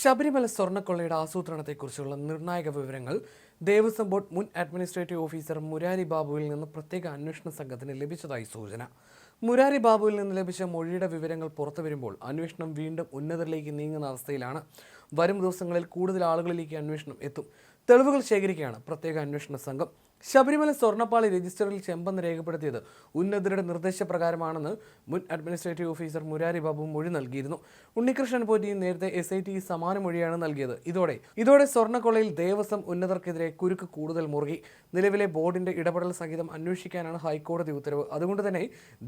ശബരിമല സ്വർണക്കൊള്ളയുടെ ആസൂത്രണത്തെക്കുറിച്ചുള്ള നിർണായക വിവരങ്ങൾ ദേവസ്വം ബോർഡ് മുൻ അഡ്മിനിസ്ട്രേറ്റീവ് ഓഫീസർ മുരാരി ബാബുവിൽ നിന്ന് പ്രത്യേക അന്വേഷണ സംഘത്തിന് ലഭിച്ചതായി സൂചന. മുരാരി ബാബുവിൽ നിന്ന് ലഭിച്ച മൊഴിയുടെ വിവരങ്ങൾ പുറത്തു വരുമ്പോൾ അന്വേഷണം വീണ്ടും ഉന്നതരിലേക്ക് നീങ്ങുന്ന അവസ്ഥയിലാണ്. വരും ദിവസങ്ങളിൽ കൂടുതൽ ആളുകളിലേക്ക് അന്വേഷണം എത്തും. തെളിവുകൾ ശേഖരിക്കുകയാണ് പ്രത്യേക അന്വേഷണ സംഘം. ശബരിമല സ്വർണപ്പാളി രജിസ്റ്ററിൽ ചെമ്പെന്ന് രേഖപ്പെടുത്തിയത് ഉന്നതരുടെ നിർദ്ദേശപ്രകാരമാണെന്ന് മുൻ അഡ്മിനിസ്ട്രേറ്റീവ് ഓഫീസർ മുരാരി ബാബു മൊഴി നൽകിയിരുന്നു. ഉണ്ണികൃഷ്ണൻ പോറ്റിയും നേരത്തെ എസ് ഐ ടി സമാന മൊഴിയാണ് നൽകിയത്. ഇതോടെ ഇതോടെ സ്വർണക്കൊള്ളയിൽ ദേവസ്വം ഉന്നതർക്കെതിരെ കുരുക്ക് കൂടുതൽ മുറുകി. നിലവിലെ ബോർഡിന്റെ ഇടപെടൽ സഹിതം അന്വേഷിക്കാനാണ് ഹൈക്കോടതി ഉത്തരവ്. അതുകൊണ്ട് തന്നെ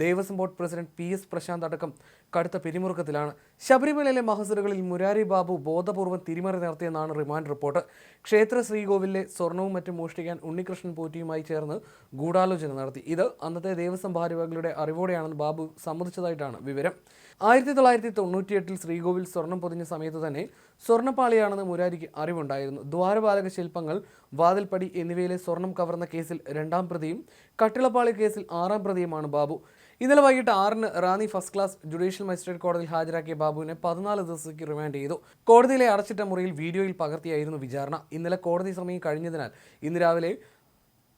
Devaswom board president P S Prasanth അടക്കം കടുത്ത പിരിമുറുക്കത്തിലാണ്. ശബരിമലയിലെ മഹസറുകളിൽ മുരാരി ബാബു ബോധപൂർവം തിരിമറി നടത്തിയെന്നാണ് റിമാൻഡ് റിപ്പോർട്ട്. ക്ഷേത്ര ശ്രീകോവിലെ സ്വർണവും മറ്റും മോഷ്ടിക്കാൻ ഉണ്ണികൃഷ്ണൻ പോറ്റിയുമായി ചേർന്ന് ഗൂഢാലോചന നടത്തി. ഇത് അന്നത്തെ ദേവസ്വം ഭാരവാഹികളുടെ അറിവോടെയാണെന്ന് ബാബു സമ്മതിച്ചതായിട്ടാണ് വിവരം. ആയിരത്തി തൊള്ളായിരത്തി തൊണ്ണൂറ്റിയെട്ടിൽ ശ്രീകോവിൽ സ്വർണം പൊതിഞ്ഞ സമയത്ത് തന്നെ സ്വർണപ്പാളിയാണെന്ന് മുരാരിക്ക് അറിവുണ്ടായിരുന്നു. ദ്വാരപാലക ശില്പങ്ങൾ വാതിൽപ്പടി എന്നിവയിലെ സ്വർണം കവർന്ന കേസിൽ രണ്ടാം പ്രതിയും കട്ടിളപ്പാളി കേസിൽ ആറാം പ്രതിയുമാണ് ബാബു. ഇന്നലെ വൈകിട്ട് ആറിന് Ranni first class judicial magistrate കോടതിയിൽ ഹാജരാക്കിയ ബാബുവിനെ പതിനാല് ദിവസത്തേക്ക് റിമാൻഡ് ചെയ്തു. കോടതിയിലെ അടച്ചിട്ട മുറിയിൽ വീഡിയോയിൽ പകർത്തിയായിരുന്നു വിചാരണ. ഇന്നലെ കോടതി സമയം കഴിഞ്ഞതിനാൽ ഇന്ന് രാവിലെ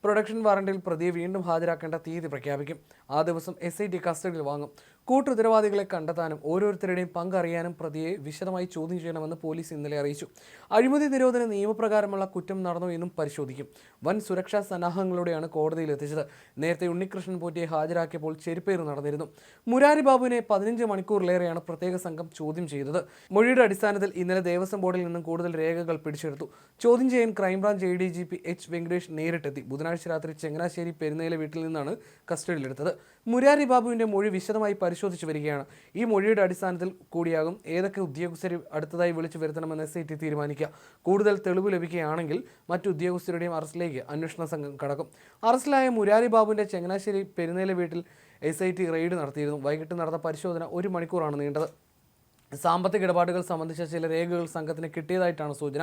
പ്രൊഡക്ഷൻ വാറണ്ടിൽ പ്രതിയെ വീണ്ടും ഹാജരാക്കേണ്ട തീയതി പ്രഖ്യാപിക്കും. ആ ദിവസം എസ് ഐ ടി കസ്റ്റഡിയിൽ വാങ്ങും. കൂട്ടുത്തരവാദികളെ കണ്ടെത്താനും ഓരോരുത്തരുടെയും പങ്കറിയാനും പ്രതിയെ വിശദമായി ചോദ്യം ചെയ്യണമെന്ന് പോലീസ് ഇന്നലെ അറിയിച്ചു. അഴിമതി നിരോധന നിയമപ്രകാരമുള്ള കുറ്റം നടന്നു എന്നും പരിശോധിക്കും. വൻ സുരക്ഷാ സന്നാഹങ്ങളോടെയാണ് കോടതിയിൽ എത്തിച്ചത്. നേരത്തെ ഉണ്ണികൃഷ്ണൻ പോറ്റിയെ ഹാജരാക്കിയപ്പോൾ ചെരുപ്പേറ് നടന്നിരുന്നു. മുരാരി ബാബുവിനെ പതിനഞ്ച് മണിക്കൂറിലേറെയാണ് പ്രത്യേക സംഘം ചോദ്യം ചെയ്തത്. മൊഴിയുടെ അടിസ്ഥാനത്തിൽ ഇന്നലെ ദേവസ്വം ബോർഡിൽ നിന്നും കൂടുതൽ രേഖകൾ പിടിച്ചെടുത്തു. ചോദ്യം ചെയ്യാൻ crime branch A D G P H Venkatesh നേരിട്ടെത്തി. ബുധനാഴ്ച രാത്രി ചെങ്ങനാശ്ശേരി പെരുന്നയിലെ വീട്ടിൽ നിന്നാണ് കസ്റ്റഡിയിലെടുത്തത്. മുരാരി ബാബുവിന്റെ മൊഴി വിശദമായി പരിശോധിച്ചു വരികയാണ്. ഈ മൊഴിയുടെ അടിസ്ഥാനത്തിൽ കൂടിയാകും ഏതൊക്കെ ഉദ്യോഗസ്ഥരെ അടുത്തതായി വിളിച്ചു വരുത്തണമെന്ന് എസ് തീരുമാനിക്കുക. കൂടുതൽ തെളിവ് ലഭിക്കുകയാണെങ്കിൽ മറ്റു ഉദ്യോഗസ്ഥരുടെയും അറസ്റ്റിലേക്ക് അന്വേഷണ സംഘം കടക്കും. അറസ്റ്റിലായ മുരാരി ബാബുവിന്റെ ചങ്ങനാശ്ശേരി പെരുന്നേല വീട്ടിൽ എസ് ഐ ടി റെയ്ഡ് നടത്തിയിരുന്നു. വൈകിട്ട് നടന്ന പരിശോധന ഒരു മണിക്കൂറാണ് നീണ്ടത്. സാമ്പത്തിക ഇടപാടുകൾ സംബന്ധിച്ച ചില രേഖകൾ സംഘത്തിന് കിട്ടിയതായിട്ടാണ് സൂചന.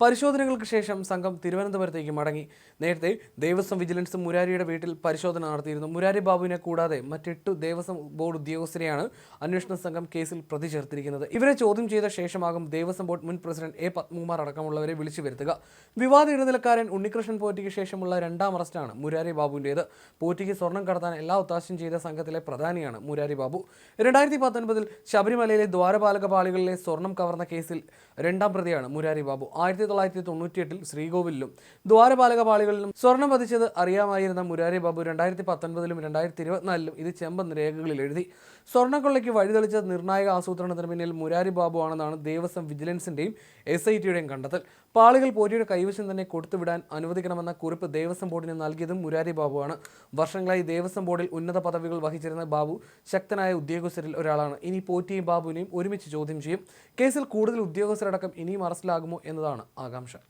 പരിശോധനകൾക്ക് ശേഷം സംഘം തിരുവനന്തപുരത്തേക്ക് മടങ്ങി. നേരത്തെ ദേവസ്വം വിജിലൻസ് മുരാരിയുടെ വീട്ടിൽ പരിശോധന നടത്തിയിരുന്നു. മുരാരി ബാബുവിനെ കൂടാതെ മറ്റെട്ട് ദേവസ്വം ബോർഡ് ഉദ്യോഗസ്ഥരെയാണ് അന്വേഷണ സംഘം കേസിൽ പ്രതി ചേർത്തിരിക്കുന്നത്. ഇവരെ ചോദ്യം ചെയ്ത ശേഷമാകും ദേവസ്വം ബോർഡ് മുൻ പ്രസിഡന്റ് എ പത്മകുമാർ അടക്കമുള്ളവരെ വിളിച്ചു വരുത്തുക. വിവാദ ഇടനിലക്കാരൻ ഉണ്ണികൃഷ്ണൻ പോറ്റിക്ക് ശേഷമുള്ള രണ്ടാം അറസ്റ്റാണ് മുരാരി ബാബുവിന്റേത്. പോറ്റിക്ക് സ്വർണം കടത്താൻ എല്ലാ ഒത്താശയും ചെയ്ത സംഘത്തിലെ പ്രധാനിയാണ് മുരാരി ബാബു. രണ്ടായിരത്തി പത്തൊൻപതിൽ ശബരിമലയിലെ ദ്വാരപാലക പാളികളിലെ സ്വർണം കവർന്ന കേസിൽ രണ്ടാം പ്രതിയാണ് മുരാരി ബാബു. ആയിരത്തി തൊള്ളായിരത്തി തൊണ്ണൂറ്റിയെട്ടിൽ ശ്രീകോവിലും ദ്വാരപാലക പാളികളിലും സ്വർണം പതിച്ചത് അറിയാമായിരുന്ന മുരാരി ബാബു രണ്ടായിരത്തി പത്തൊൻപതിലും രണ്ടായിരത്തി ഇരുപത്തിനാലിലും ഇത് ചെമ്പന്ന് രേഖകളിൽ എഴുതി. സ്വർണക്കൊള്ളയ്ക്ക് വഴിതെളിച്ച നിർണായക ആസൂത്രണത്തിന് പിന്നിൽ മുരാരി ബാബു ആണെന്നാണ് ദേവസ്വം വിജിലൻസിന്റെയും എസ് ഐ ടിയുടെയും കണ്ടെത്തൽ. പാളികൾ പോറ്റിയുടെ കൈവശം തന്നെ കൊടുത്തുവിടാൻ അനുവദിക്കണമെന്ന കുറിപ്പ് ദേവസ്വം ബോർഡിന് നൽകിയതും മുരാരി ബാബുവാണ് വർഷങ്ങളായി ദേവസ്വം ബോർഡിൽ ഉന്നത പദവികൾ വഹിച്ചിരുന്ന ബാബു ശക്തനായ ഉദ്യോഗസ്ഥരിൽ ഒരാളാണ്. ഇനി പോറ്റിയും ബാബുവിനെയും ഒരുമിച്ച് ചോദ്യം ചെയ്യും. കേസിൽ കൂടുതൽ ഉദ്യോഗസ്ഥരടക്കം ഇനിയും അറസ്റ്റിലാകുമോ എന്നതാണ് ആകാംക്ഷ.